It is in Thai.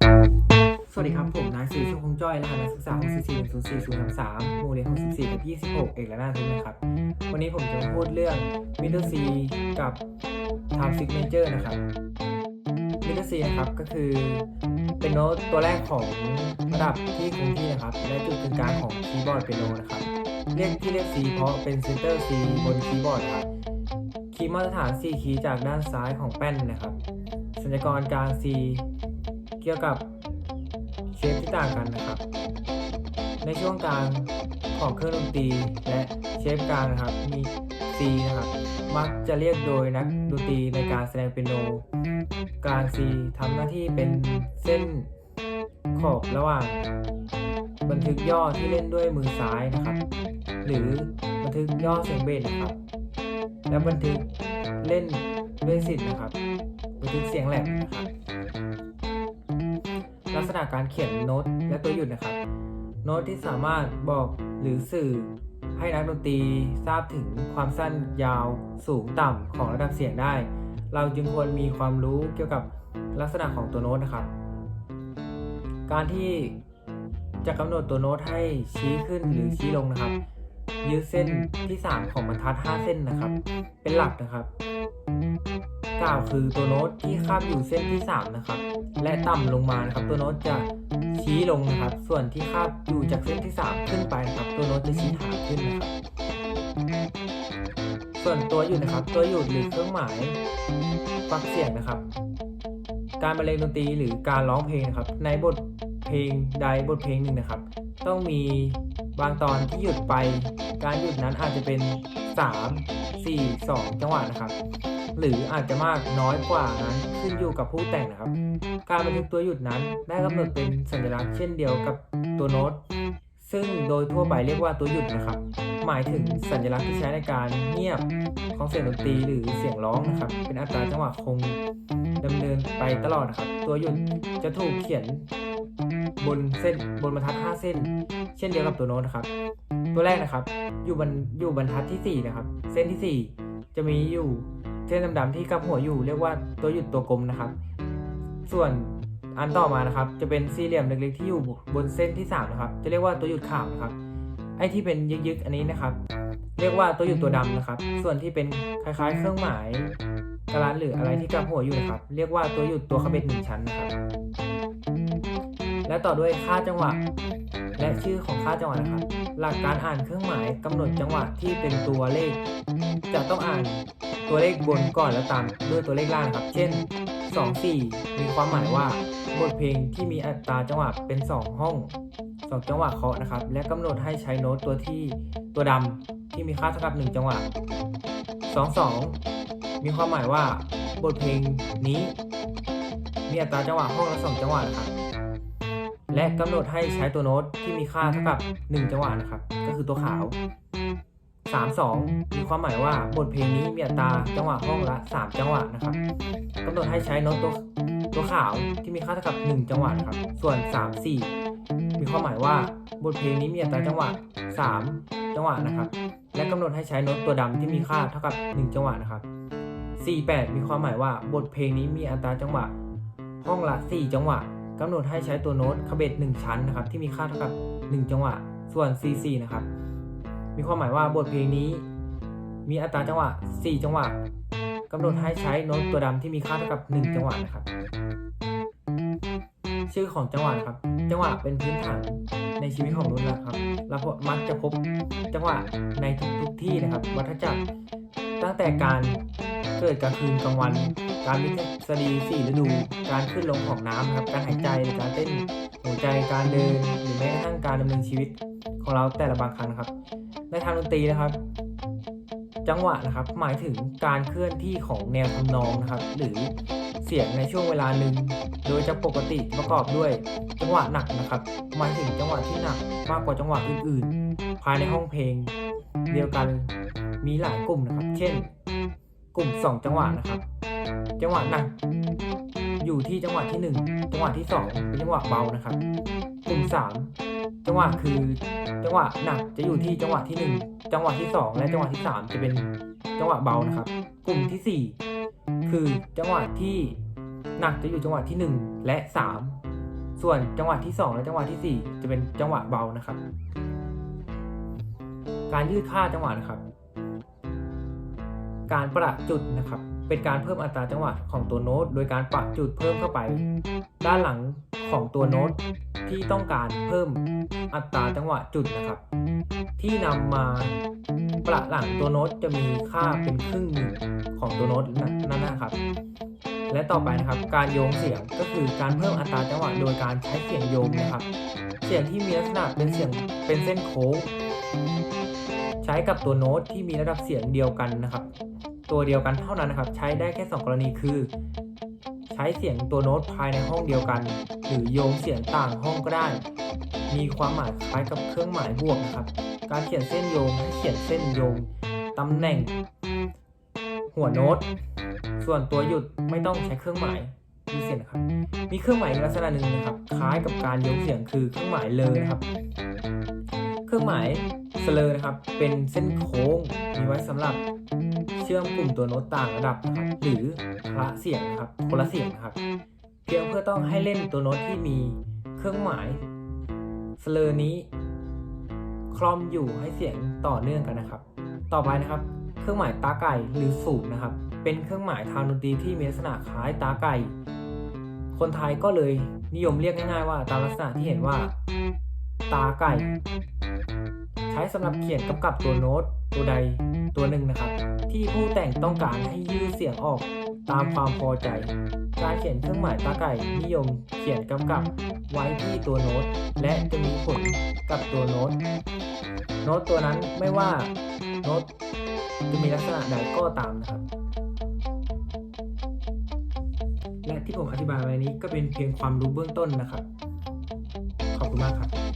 สวัสดีครับ ผมนายสีสุคงจ้อยรหัสนักศึกษา6 4 4 1 0 4 0 3 3หมู่เรียน64กับ26 เอกและหน้าทุนนะครับ วันนี้ผมจะพูดเรื่อง Middle C กับ Time Signature นะครับ Middle C นะครับก็คือเป็นโน้ตตัวแรกของระดับที่คงที่นะครับ และจุดกึ่งกลางของคีย์บอร์ดเป็นโนนะครับ เรียกที่เรียก C เพราะเป็น Center C บนคีย์บอร์ดครับคีย์มาตรฐาน 4 คีย์จากด้านซ้ายของแป้นนะครับสัญญากรกลาง C เกี่ยวกับเชฟที่ต่างกันนะครับ ในช่วงกลางของเครื่องดนตรีและเชฟกลางนะครับมี C นะครับมักจะเรียกโดยนักดนตรีในการแสดงเปียโนกลาง C ทำหน้าที่เป็นเส้นขอบระหว่างบันทึกย่อที่เล่นด้วยมือซ้ายนะครับ หรือบันทึกย่อเสียงเบสนะครับ และบันทึกเล่นด้วยสิทธิ์นะครับ บันทึกเสียงแหลมนะครับ ลักษณะการเขียนโน้ตและตัวหยุดนะครับ โน้ตที่สามารถบอกหรือสื่อให้นักดนตรีทราบถึงความสั้นยาวสูงต่ำของระดับเสียงได้ เราจึงควรมีความรู้เกี่ยวกับลักษณะของตัวโน้ตนะครับ การที่จะกำหนดตัวโน้ตให้ชี้ขึ้นหรือชี้ลงนะครับ ยึดเส้นที่ 3 ของบรรทัด 5 เส้นนะครับ เป็นหลักนะครับ กล่าวคือตัวโน้ตที่คาบอยู่เส้นที่ 3 นะครับ และต่ำลงมานะครับ ตัวโน้ตจะชี้ลงนะครับ ส่วนที่คาบอยู่จากเส้นที่ 3 ขึ้นไปนครับ ตัวโน้ตจะชี้หางขึ้นนะครับ ส่วนตัวหยุดนะครับ ตัวหยุดหรือเครื่องหมายฟักเสียงนะครับ การบรรเลงดนตรีหรือการร้องเพลงนะครับ ในบทเพลงใดบทเพลงหนึ่งนะครับ ต้องมีบางตอนที่หยุดไป การหยุดนั้นอาจจะเป็น 3 4 2 จังหวะนะครับ หรืออาจจะมากน้อยกว่านั้นขึ้นอยู่กับผู้แต่งนะครับ การบันทึกตัวหยุดนั้นได้กำหนดเป็นสัญลักษณ์เช่นเดียวกับตัวโน้ต ซึ่งโดยทั่วไปเรียกว่าตัวหยุดนะครับ หมายถึงสัญลักษณ์ที่ใช้ในการเงียบของเสียงดนตรีหรือเสียงร้องนะครับ เป็นอัตราจังหวะคงดำเนินไปตลอดนะครับ ตัวหยุดจะถูกเขียนบนเส้นบนบรรทัด 5 เส้น เช่นเดียวกับตัวโน้ตนะครับ ตัวแรกนะครับ อยู่บนอยู่บรรทัดที่ 4 นะครับ เส้นที่ 4 จะมีอยู่ เส้นดำๆที่กับหัวอยู่เรียกว่าตัวหยุดตัวกลมนะครับ ส่วนอันต่อมานะครับ จะเป็นสี่เหลี่ยมเล็กๆที่อยู่บนเส้นที่3นะครับ จะเรียกว่าตัวหยุดขาวนะครับ ไอ้ที่เป็นยึกๆอันนี้นะครับ เรียกว่าตัวหยุดตัวดำนะครับ ส่วนที่เป็นคล้ายๆ เครื่องหมายกระลานหรืออะไรที่กับหัวอยู่นะครับ เรียกว่าตัวหยุดตัวขบเบ็ดหนึ่งชั้นนะครับ และต่อด้วยค่าจังหวะ และชื่อของค่าจังหวะนะครับ หลักการอ่านเครื่องหมายกำหนดจังหวะที่เป็นตัวเลข จะต้องอ่านตัวเลขบนก่อนแล้วตามด้วยตัวเลขล่างนะครับ เช่น 2 4 มีความหมายว่าบทเพลงที่มีอัตราจังหวะเป็น 2 ห้อง 2 จังหวะเคาะนะครับ และกำหนดให้ใช้โน้ตตัวที่ตัวดำที่มีค่าเท่ากับ 1 จังหวะ 2 2 มีความหมายว่าบทเพลงนี้ มีอัตราจังหวะห้องละ2จังหวะนะครับ และกำหนดให้ใช้ตัวโน้ตที่มีค่าเท่ากับ 1 จังหวะนะครับ ก็คือตัวขาว 3 2 มีความหมายว่าบทเพลงนี้มีอัตราจังหวะห้องละ 3 จังหวะนะครับกำหนดให้ใช้โน้ตตัวตัวขาวที่มีค่าเท่ากับ 1 จังหวะนะครับ ส่วน 3 4 มีความหมายว่าบทเพลงนี้มีอัตราจังหวะ 3 จังหวะนะครับ และกำหนดให้ใช้โน้ตตัวดำที่มีค่าเท่ากับ 1 จังหวะนะครับ 48 มีความหมายว่าบทเพลงนี้มีอัตราจังหวะ ห้องละ 4 จังหวะ กำหนดให้ใช้ตัวโน้ตคาเบต1ชั้นนะครับที่มีค่าเท่ากับ 1 จังหวะ ส่วน C4 นะครับ มีความหมายว่าบทเพลงนี้ มีอัตราจังหวะ 4 จังหวะกำหนดให้ใช้โน้ตตัวดำที่มีค่าเท่ากับ 1 จังหวะนะครับ ชื่อของจังหวะนะครับ จังหวะเป็นพื้นฐานในชีวิตของมนุษย์นะครับเรามักจะพบจังหวะในทุกๆที่นะครับวัฏจักรตั้งแต่การ เกิดกลางคืนกลางวัน การมีทฤษฎีสี่ฤดู การขึ้นลงของน้ำครับ การหายใจหรือการเต้นหัวใจ การเดิน หรือแม้กระทั่งการดำเนินชีวิตของเราแต่ละบางครั้งครับ ในทางดนตรีนะครับ จังหวะนะครับ หมายถึงการเคลื่อนที่ของแนวทำนองนะครับ หรือเสียงในช่วงเวลาหนึ่ง โดยจะปกติประกอบด้วยจังหวะหนักนะครับ หมายถึงจังหวะที่หนักมากกว่าจังหวะอื่น ๆ ภายในห้องเพลงเดียวกันมีหลายกลุ่มนะครับ เช่น กลุ่ม2 จังหวะนะครับ จังหวะหนักอยู่ที่จังหวะที่ 1 จังหวะที่ 2 เป็นจังหวะเบานะครับ กลุ่ม 3 จังหวะคือจังหวะหนักจะอยู่ที่จังหวะที่ 1 จังหวะที่ 2 และจังหวะที่ 3 จะเป็นจังหวะเบานะครับ กลุ่มที่ 4 คือจังหวะที่หนักจะอยู่จังหวะที่ 1 และ 3 ส่วนจังหวะที่ 2 และจังหวะทีสี่4 จะเป็นจังหวะเบานะครับ การยืดค่าจังหวะนะครับ การประจุดนะครับ เป็นการเพิ่มอัตราจังหวะของตัวโน้ต โดยการประจุดเพิ่มเข้าไป ด้านหลังของตัวโน้ตที่ต้องการเพิ่มอัตราจังหวะจุดนะครับ ที่นำมาประหลังตัวโน้ตจะมีค่าเป็นครึ่งหนึ่งของตัวโน้ตนั่นนะครับ และต่อไปนะครับ การโยงเสียงก็คือการเพิ่มอัตราจังหวะโดยการใช้เสียงโยงนะครับ เสียงที่มีลักษณะเป็นเสียงเป็นเส้นโค้งใช้กับตัวโน้ตที่มีระดับเสียงเดียวกันนะครับ ตัวเดียวกันเท่านั้นนะครับ ใช้ได้แค่ 2 กรณีคือ ใช้เสียงตัวโน้ตภายในห้องเดียวกัน หรือโยงเสียงต่างห้องก็ได้ มีความหมายคล้ายกับเครื่องหมายบวกนะครับ การเขียนเส้นโยงให้เขียนเส้นโยงตำแหน่ง หัวโน้ต ส่วนตัวหยุดไม่ต้องใช้เครื่องหมายดูเสียงนะครับ มีเครื่องหมายอีกลักษณะหนึ่งนะครับ คล้ายกับการโยงเสียงคือเครื่องหมายเลยนะครับ เครื่องหมายสเลอนะครับ เป็นเส้นโค้งมีไว้สำหรับ ชื่อมกลุ่มตัวโน้ตต่างระดับนะครับหรือคละเสียงนะครับคนละเสียงนะครับ เพียงเพื่อต้องให้เล่นตัวโน้ตที่มีเครื่องหมายสเลอนี้ คล่อมอยู่ให้เสียงต่อเนื่องกันนะครับ ต่อไปนะครับ เครื่องหมายตาไก่หรือสูบนะครับ เป็นเครื่องหมายทางดนตรีที่มีลักษณะคล้ายตาไก่ คนไทยก็เลยนิยมเรียกง่ายๆว่าตามลักษณะที่เห็นว่า ตาไก่ ใช้สำหรับเขียนกำกับตัวโน้ตตัวใด ตัวหนึ่งนะครับ ที่ผู้แต่งต้องการให้ยืดเสียงออกตามความพอใจ การเขียนเครื่องหมายตาไก่นิยมเขียนกำกับไว้ที่ตัวโน้ต และจะมีผลกับตัวโน้ต โน้ตตัวนั้นไม่ว่าโน้ตจะมีลักษณะใดก็ตามนะครับ และที่ผมอธิบายไว้นี้ก็เป็นเพียงความรู้เบื้องต้นนะครับ ขอบคุณมากครับ